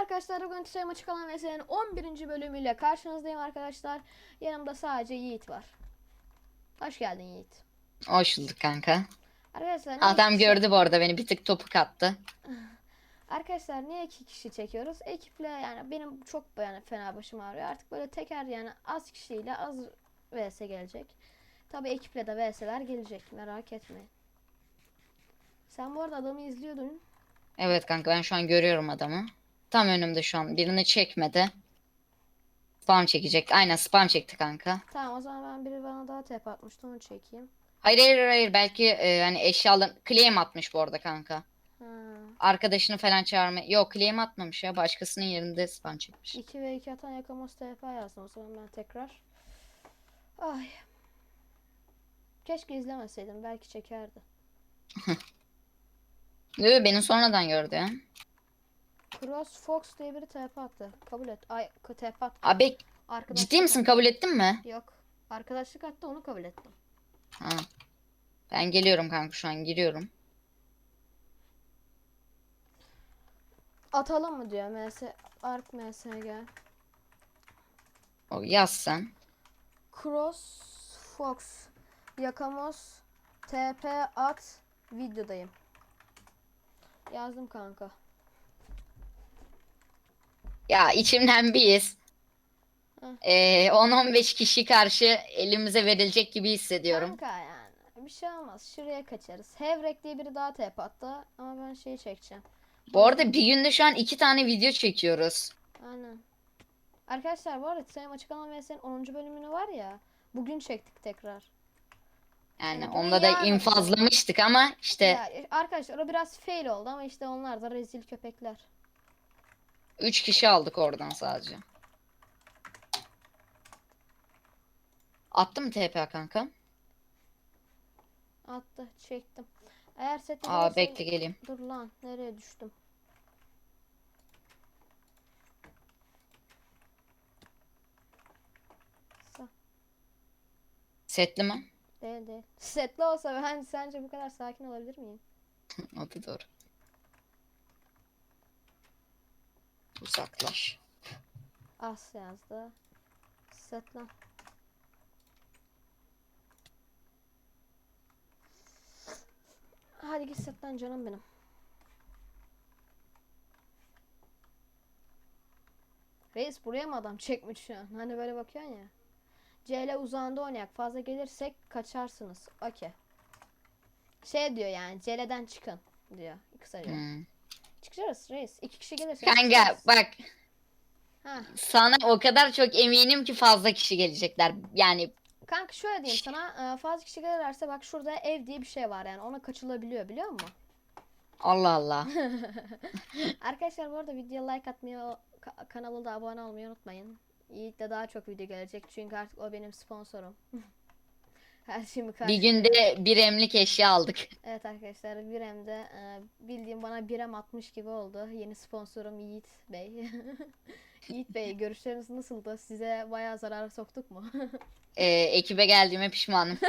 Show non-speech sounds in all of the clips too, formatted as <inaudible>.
arkadaşlar bugün Tüsay maçı kalan meselenin 11. bölümüyle karşınızdayım arkadaşlar. Yanımda sadece Yiğit var. Hoş geldin Yiğit. Hoş bulduk kanka. Arkadaşlar Adam iki- gördü bu arada beni bir tık topuk attı. <laughs> Arkadaşlar niye iki kişi çekiyoruz? Ekiple yani benim çok yani fena başım ağrıyor. Artık böyle teker yani az kişiyle az vs gelecek. Tabi ekiple de vs'ler gelecek merak etmeyin. Sen bu arada adamı izliyordun. Evet kanka ben şu an görüyorum adamı. Tam önümde şu an. Birini çekmedi. Spam çekecek. Aynen spam çekti kanka. Tamam o zaman ben biri bana daha tep atmıştı onu çekeyim. Hayır hayır hayır belki e, hani eşyalar claim atmış bu arada kanka. Ha. Arkadaşını falan çağırma. Yok claim atmamış ya. Başkasının yerinde spam çekmiş. 2 ve 2 atan Yakamoz TF yazdım o zaman ben tekrar. Ay. Keşke izlemeseydim belki çekerdi. <laughs> Yo, beni sonradan gördü ya. Cross Fox diye biri TP attı. Kabul et. Ay TP attı. Abi Arkadaşlık ciddi misin? Kabul ettin mi? Yok. Arkadaşlık attı onu kabul ettim. Ha. Ben geliyorum kanka şu an giriyorum. Atalım mı diyor MS Ark MSG. O yaz sen. Cross Fox Yakamoz TP at videodayım. Yazdım kanka. Ya içimden bir his. Hı. Ee, 10-15 kişi karşı elimize verilecek gibi hissediyorum. Kanka yani bir şey olmaz. Şuraya kaçarız. Hevrek diye biri daha TP attı ama ben şeyi çekeceğim. Bu arada bir günde şu an iki tane video çekiyoruz. Aynen. Arkadaşlar bu arada Sayım Açık Alan VS'nin 10. bölümünü var ya. Bugün çektik tekrar. Yani bunu onda da yarın- infazlamıştık ama işte Ya, arkadaşlar o biraz fail oldu ama işte onlar da rezil köpekler. 3 kişi aldık oradan sadece. Attı mı TP kanka? Attı çektim. Eğer sette Aa gelirse- bekle geleyim. Dur lan nereye düştüm? Sa Setli mi? değil değil. <laughs> Setli olsa ben sence bu kadar sakin olabilir miyim? O da doğru. Uzaklaş. As yazdı. Set lan. Hadi git set lan canım benim. Reis buraya mı adam çekmiş şu an? Hani böyle bakıyorsun ya. CL uzağında oynayak. Fazla gelirsek kaçarsınız. Okey. Şey diyor yani CL'den çıkın diyor. Kısaca. Hmm. Çıkacağız reis. İki kişi gelirse Kanka çıkarız. bak Ha. sana o kadar çok eminim ki fazla kişi gelecekler. Yani Kanka şöyle diyeyim sana e, fazla kişi gelirlerse bak şurada ev diye bir şey var yani ona kaçılabiliyor biliyor musun? Allah Allah. <laughs> Arkadaşlar bu arada videoya like atmayı o ka- kanala da abone olmayı unutmayın. Yiğit de daha çok video gelecek çünkü artık o benim sponsorum. <laughs> Her şeyimi Bir karşı. günde bir emlik eşya aldık. Evet arkadaşlar Birem'de e, bildiğim bana Birem atmış gibi oldu. Yeni sponsorum Yiğit Bey. <laughs> Yiğit Bey görüşleriniz nasıldı? Size bayağı zarar soktuk mu? Ee, ekibe geldiğime pişmanım. <laughs>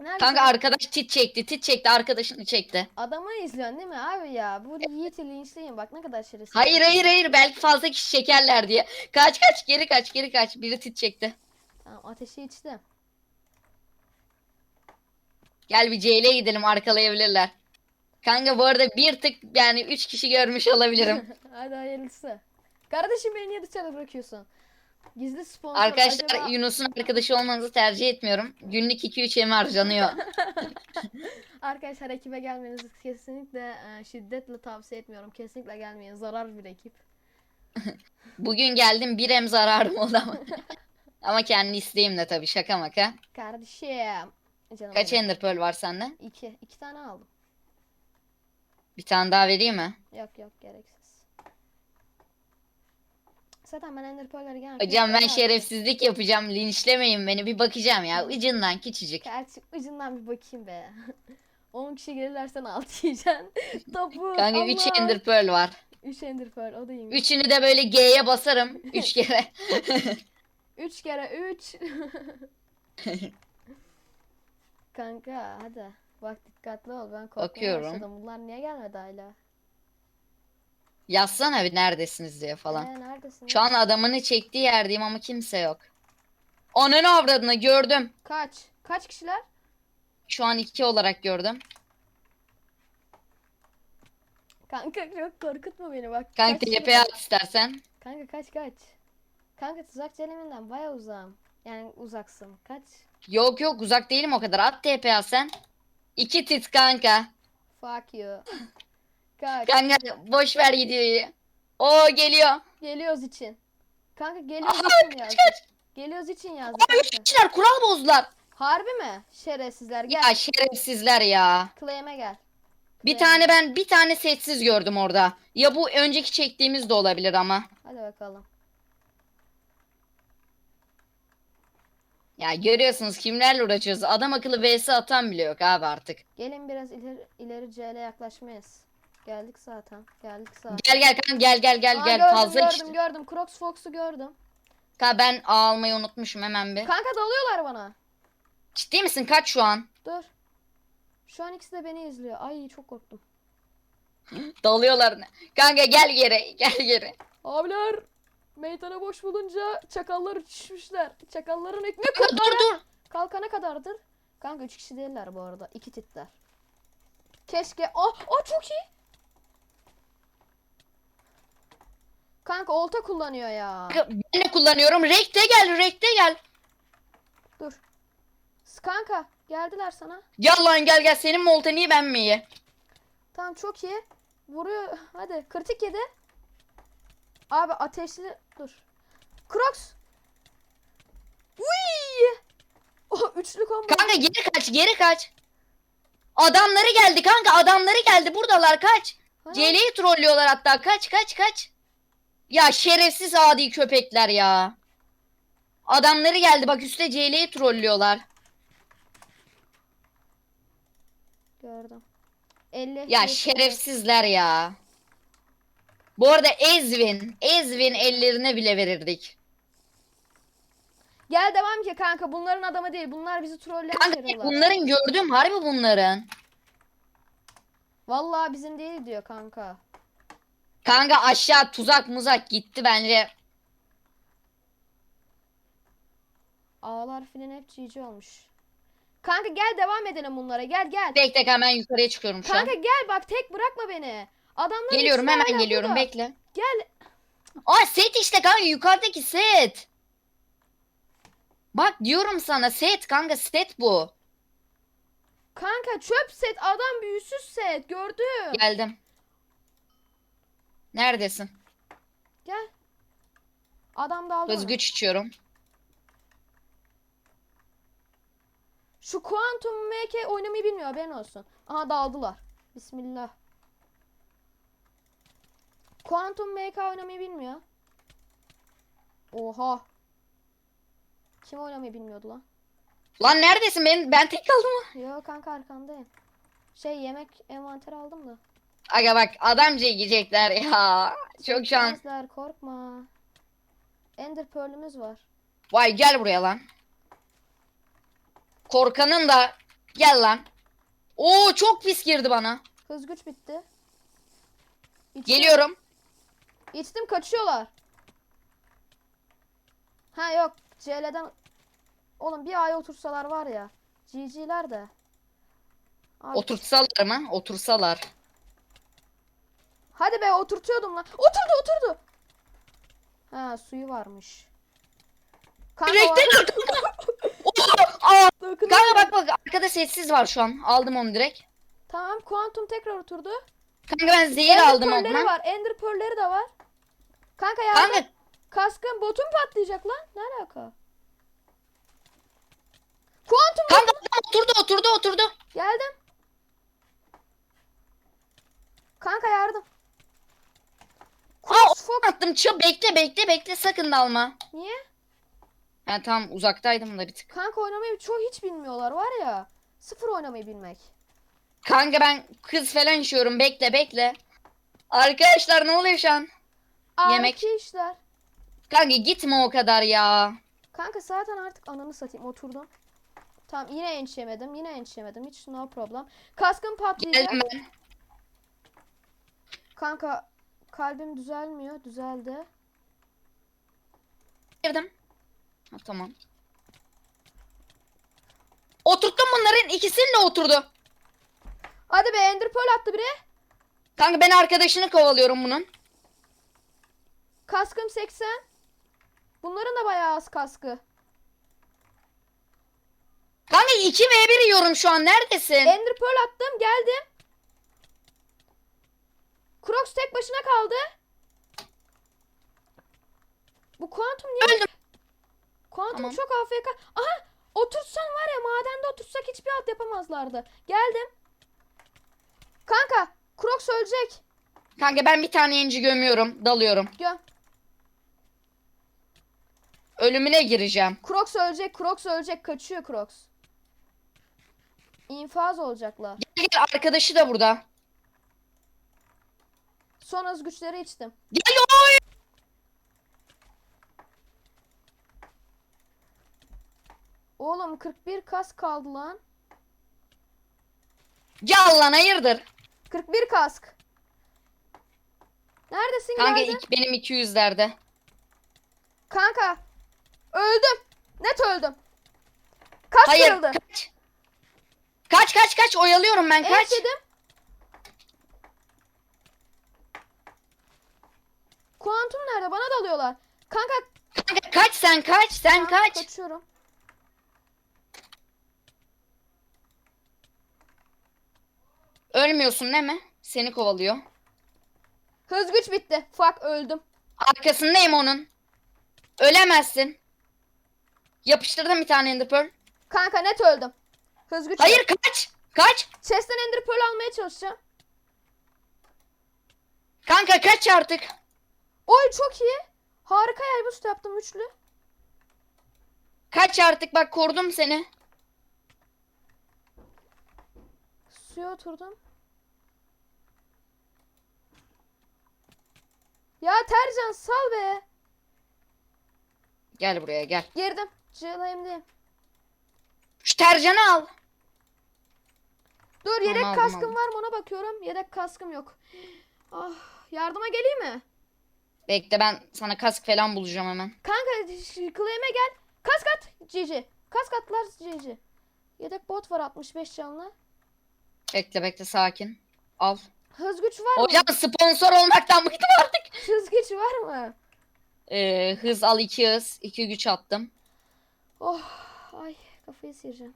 Neredesin? Kanka arkadaş tit çekti, tit çekti, arkadaşını çekti. Adamı izliyorsun değil mi abi ya? Bu Yiğit'i linçleyin bak ne kadar şerefsiz. Hayır hayır hayır belki fazla kişi çekerler diye. Kaç kaç geri kaç geri kaç. Biri tit çekti. Tamam ateşi içtim. Gel bir CL'ye gidelim arkalayabilirler. Kanka bu arada bir tık yani 3 kişi görmüş olabilirim. <laughs> Hadi hayırlısı. Kardeşim beni niye dışarı bırakıyorsun? Gizli sponsor Arkadaşlar acaba... Yunus'un arkadaşı olmanızı tercih etmiyorum. Günlük 2-3 yemi harcanıyor. <laughs> Arkadaşlar ekibe gelmenizi kesinlikle e, şiddetle tavsiye etmiyorum. Kesinlikle gelmeyin. Zarar bir ekip. <laughs> Bugün geldim bir em zararım oldu ama. <laughs> ama kendi isteğimle tabii şaka maka. Kardeşim. Canım Kaç benim. ender pearl var sende? İki. İki tane aldım. Bir tane daha vereyim mi? Yok yok gereksiz. Zaten ben Ender Pearl'leri genelde... Hocam ben şerefsizlik yapacağım. Linçlemeyin beni. Bir bakacağım ya. Ucundan küçücük. Gerçi ucundan bir bakayım be. <laughs> 10 kişi gelirlersen 6 yiyeceksin. Topu. Kanka 3 Allah. ender pearl var. 3 Ender Pearl o da iyiymiş. Üçünü de böyle G'ye basarım. 3 <laughs> kere. <laughs> 3 kere 3. Kanka hadi. Bak dikkatli ol ben korkmaya Bakıyorum. başladım. Bunlar niye gelmedi hala? Yazsana bir neredesiniz diye falan. Ee, neredesin? Şu an adamını çektiği yerdeyim ama kimse yok. Ananı avradını gördüm. Kaç? Kaç kişiler? Şu an iki olarak gördüm. Kanka çok korkutma beni bak. Kanka Kaç tepeye at istersen. Kanka kaç kaç. Kanka tuzak celeminden baya uzağım. Yani uzaksın. Kaç? Yok yok uzak değilim o kadar. At tepeye at sen. İki tit kanka. Fuck you. Kaç. Kanka boş ver gidiyor. O geliyor. Geliyoruz için. Kanka geliyoruz Aha, için yazdı. Geliyoruz için yazdı Ay üç kanka. kişiler kural bozdular. Harbi mi? Şerefsizler gel. Ya şerefsizler ya. Claim'e gel. Bir Claim'e. tane ben bir tane setsiz gördüm orada. Ya bu önceki çektiğimiz de olabilir ama. Hadi bakalım. Ya görüyorsunuz kimlerle uğraşıyoruz. Adam akıllı vs atan bile yok abi artık. Gelin biraz ileri, ileri CL'ye yaklaşmayız. Geldik zaten. Geldik zaten. Gel gel kanka gel gel gel Aa, gel gördüm, fazla gördüm, işte. gördüm. Crocs Fox'u gördüm. Kanka ben A almayı unutmuşum hemen bir. Kanka dalıyorlar bana. Ciddi misin kaç şu an? Dur. Şu an ikisi de beni izliyor. Ay çok korktum. <laughs> Dalıyorlar. Kanka gel geri gel geri. Abiler meydanı boş bulunca çakallar uçuşmuşlar. Çakalların ekmek Kanka dur dur. kalkana kadardır. Kanka üç kişi değiller bu arada. iki titler. Keşke. Aa, aa çok iyi. Kanka olta kullanıyor ya. Ben de kullanıyorum. Rekte gel rekte gel. Dur. Kanka geldiler sana. Gel lan gel gel senin molta niye ben mi iyi? Tamam çok iyi. Vuruyor. Hadi kritik yedi. Abi ateşli dur. Crocs. Uy! <laughs> O üçlü combo. Kanka geri kaç geri kaç. Adamları geldi kanka adamları geldi buradalar kaç. Ha? CL'yi trollüyorlar hatta kaç kaç kaç. Ya şerefsiz adi köpekler ya. Adamları geldi bak üstte CL'yi trollüyorlar. Gördüm. 50 Ya şerefsizler ya. Bu arada Ezvin, Ezvin ellerine bile verirdik. Gel devam ki kanka bunların adamı değil. Bunlar bizi trolleyen Kanka şeyler. bunların gördüğüm harbi bunların. Vallahi bizim değil diyor kanka. Kanka aşağı tuzak muzak gitti bence. Ağlar filan hep GG olmuş. Kanka gel devam edelim bunlara. Gel gel. Bekle hemen yukarıya çıkıyorum şu Kanka an. gel bak tek bırakma beni. Adamlar Geliyorum hemen geliyorum bekle. Gel. Aa set işte kanka yukarıdaki set. Bak diyorum sana set kanka set bu. Kanka çöp set adam büyüsüz set gördüm. Geldim. Neredesin? Gel. Adam da aldı. Hız güç içiyorum. Şu Quantum MK oynamayı bilmiyor haberin olsun. Aha daldılar. Bismillah. Quantum MK oynamayı bilmiyor. Oha. Kim oynamayı bilmiyordu lan? Lan neredesin ben ben tek kaldım mı? Yo kanka arkandayım. Şey yemek envanteri aldım da. Aga bak adamca gidecekler ya. Çok an. Gitmezler, korkma. Ender Pearl'ümüz var. Vay gel buraya lan. Korkanın da gel lan. Oo çok pis girdi bana. Hız güç bitti. İçtim, Geliyorum. İçtim kaçıyorlar. Ha yok. CL'den Oğlum bir ay otursalar var ya. GG'ler de. Abi, Oturtsalar mı? Otursalar. Hadi be oturtuyordum lan. Oturdu oturdu. Ha suyu varmış. Kanka, Bakın <laughs> kanka bak bak arkada sessiz var şu an. Aldım onu direkt. Tamam kuantum tekrar oturdu. Kanka ben zehir Ender aldım pearl'leri ondan. var. Ender pearl'leri de var. Kanka yardım. Kanka Kaskın botun patlayacak lan. Ne alaka? Kuantum kanka adam oturdu oturdu oturdu. geldim. Kanka yardım. Aa attım. Çıl bekle bekle bekle sakın dalma. Niye? Ha tamam uzaktaydım da bir tık. Kanka oynamayı çoğu hiç bilmiyorlar var ya. Sıfır oynamayı bilmek. Kanka ben kız falan içiyorum bekle bekle. Arkadaşlar ne oluyor şu an? Yemek. Yemek. işler. Kanka gitme o kadar ya. Kanka zaten artık ananı satayım oturdum. Tamam yine enç yemedim. Yine enç yemedim. Hiç no problem. Kaskın patlayacak. Geldim ben. Kanka Kalbim düzelmiyor. Düzeldi. Girdim. Ha, tamam. Oturttum bunların ikisini de oturdu. Hadi be Ender Pearl attı biri. Kanka ben arkadaşını kovalıyorum bunun. Kaskım 80. Bunların da bayağı az kaskı. Kanka 2 v 1 yiyorum şu an. Neredesin? Ender Pearl attım. Geldim. Crocs tek başına kaldı. Bu Quantum niye? Öldüm. Quantum Tamam. çok AFK. Aha! Otursan var ya madende otursak hiçbir alt yapamazlardı. Geldim. Kanka Crocs ölecek. Kanka ben bir tane yenci gömüyorum. Dalıyorum. Göm. Ölümüne gireceğim. Crocs ölecek. Crocs ölecek. Kaçıyor Crocs. İnfaz olacaklar. Gel gel arkadaşı da burada. Son hız güçleri içtim. Gel oy. Oğlum 41 kas kaldı lan. Gel lan hayırdır. 41 kask. Neredesin Kanka geldin? ilk benim 200'lerde. Kanka. Öldüm. Net öldüm. Kas Hayır kırıldı. kaç. Kaç kaç kaç oyalıyorum ben kaç. Evet dedim. Kuantum nerede? Bana dalıyorlar. Kanka. Kanka kaç sen kaç sen kanka kaç. Kaçıyorum. Ölmüyorsun değil mi? Seni kovalıyor. Hız güç bitti. Fuck öldüm. Arkasındayım onun. Ölemezsin. Yapıştırdım bir tane ender pearl. Kanka net öldüm. Hız güç. Hayır kaç. Kaç. Chest'ten ender pearl almaya çalışacağım. Kanka kaç artık. Oy çok iyi. Harika yay boost yaptım üçlü. Kaç artık bak korudum seni. Suya oturdum. Ya Tercan sal be. Gel buraya gel. Girdim. Cılayımdayım. Şu tercanı al. Dur yedek aldım, kaskım aldım. var mı ona bakıyorum. Yedek kaskım yok. Ah yardıma geleyim mi? Bekle ben sana kask falan bulacağım hemen. Kanka claim'e gel. Kask at GG. Kask atlar GG. Yedek bot var 65 canlı. Bekle bekle sakin. Al. Hız güç var mı? Hocam sponsor olmaktan bıktım artık. Hız güç var mı? Ee, hız al iki hız. iki güç attım. Oh ay kafayı sıyıracağım.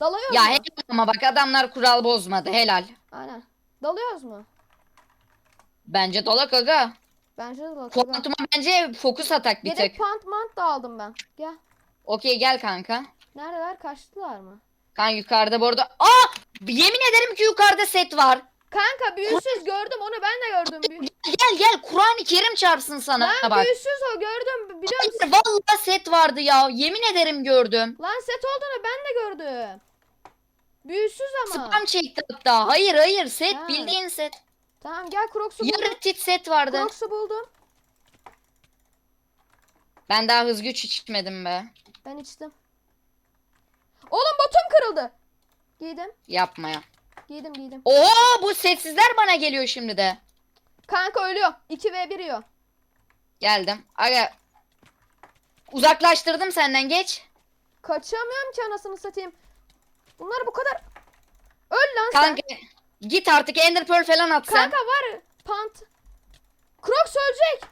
Dalıyoruz Ya mu? helal ama bak adamlar kural bozmadı helal. Aynen. Dalıyoruz mu? Bence dolak aga. Bence de dalıyoruz. Kuantuma bence fokus atak bir Yedek tek. pant mant da aldım ben. Gel. Okey gel kanka. Neredeler? Kaçtılar mı? Kan yukarıda bu arada. Aa! Yemin ederim ki yukarıda set var. Kanka büyüsüz gördüm onu ben de gördüm. Büyü- Gel gel Kur'an-ı Kerim çarpsın sana. Lan bak. büyüsüz o gördüm biliyor musun? Hayır, vallahi set vardı ya. Yemin ederim gördüm. Lan set olduğunu ben de gördüm. Büyüsüz ama. Spam çekti hatta. Hayır hayır set Ha. bildiğin set. Tamam gel Crocs'u buldum. Yarı tit set vardı. Crocs'u buldum. Ben daha hız güç içmedim be. Ben içtim. Oğlum botum kırıldı. Giydim. Yapma ya. Giydim giydim. Oo bu setsizler bana geliyor şimdi de. Kanka ölüyor. 2v1 yiyor. Geldim. Aga. Uzaklaştırdım senden geç. Kaçamıyorum ki anasını satayım. Bunlar bu kadar. Öl lan sen. Git artık Ender Pearl falan at sen. Kanka var. Pant. Crocs ölecek.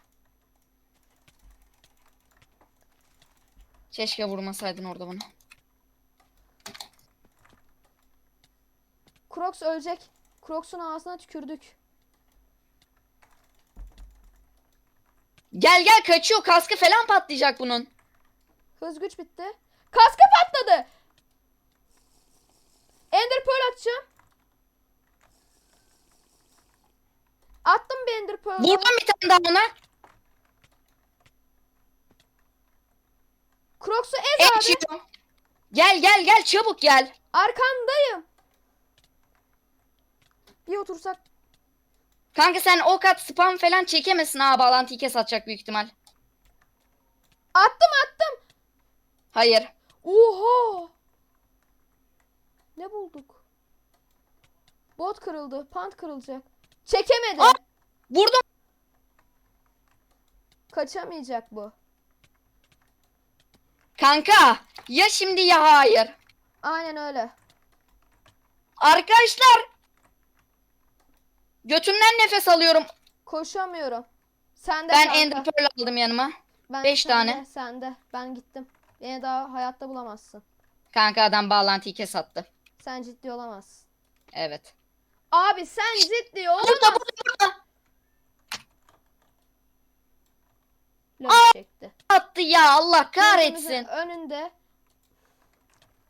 Keşke vurmasaydın orada bana. Crocs ölecek. Crocs'un ağzına tükürdük. Gel gel kaçıyor. Kaskı falan patlayacak bunun. Hız güç bitti. Kaskı patladı. Ender Pearl atacağım. Attım bir Ender Pearl. Vurdum bir tane daha ona. Crocs'u ez abi. Geçiyor. Gel gel gel çabuk gel. Arkandayım. Bir otursak. Kanka sen ok at spam falan çekemezsin ha bağlantıyı kes atacak büyük ihtimal. Attım attım. Hayır. Oha. Ne bulduk? Bot kırıldı. Pant kırılacak. Çekemedi. Aa! Vurdum. Kaçamayacak bu. Kanka ya şimdi ya hayır. Aynen öyle. Arkadaşlar. Götümden nefes alıyorum. Koşamıyorum. Sen de Ben kanka. Ender Pearl aldım yanıma. Ben beş sende, tane. Sende. Ben gittim. Beni daha hayatta bulamazsın. Kanka adam bağlantıyı kes attı. Sen ciddi olamazsın. Evet. Abi sen ciddi olamazsın. Burada burada çekti. Attı ya Allah kahretsin. Önünde.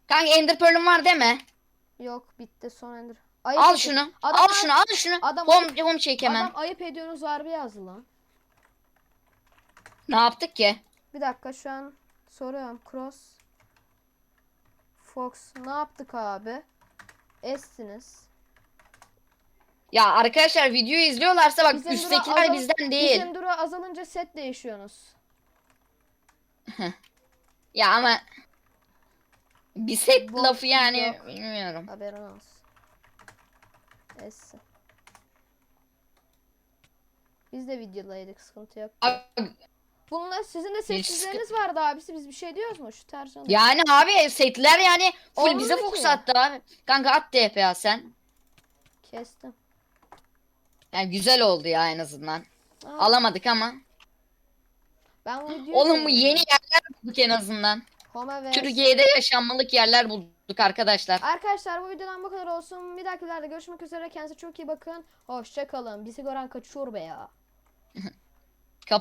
Kanka Ender Pearl'üm var değil mi? Yok bitti son ender. Ayıp Al şunu. Adam- al şunu al şunu. Adam- home, home çek hemen. Adam ayıp ediyorsunuz harbi yazdı lan. Ne yaptık ki? Bir dakika şu an soruyorum. Cross. Fox ne yaptık abi? Estiniz. Ya arkadaşlar videoyu izliyorlarsa bak Bizim üsttekiler dura azal- bizden değil. Bizim dura azalınca set değişiyorsunuz. <laughs> Ya ama bir set Bok lafı yani yok. bilmiyorum. Haberin olsun. Biz de videodaydık sıkıntı yok. Abi, Bununla sizin de sessizleriniz vardı abisi biz bir şey diyoruz mu şu yana? Yani abi setler yani full bize Olmuyor fokus ki. attı abi. Kanka at DPA sen. Kestim. Yani güzel oldu ya en azından. Aa, Alamadık ama. ben bu videoyu Oğlum bu yeni yerler bulduk en azından. Home ve Türkiye'de yaşanmalık yerler bulduk arkadaşlar. Arkadaşlar bu videodan bu kadar olsun. Bir dahaki videolarda görüşmek üzere. Kendinize çok iyi bakın. Hoşça kalın. Bizi gören kaçıyor be ya.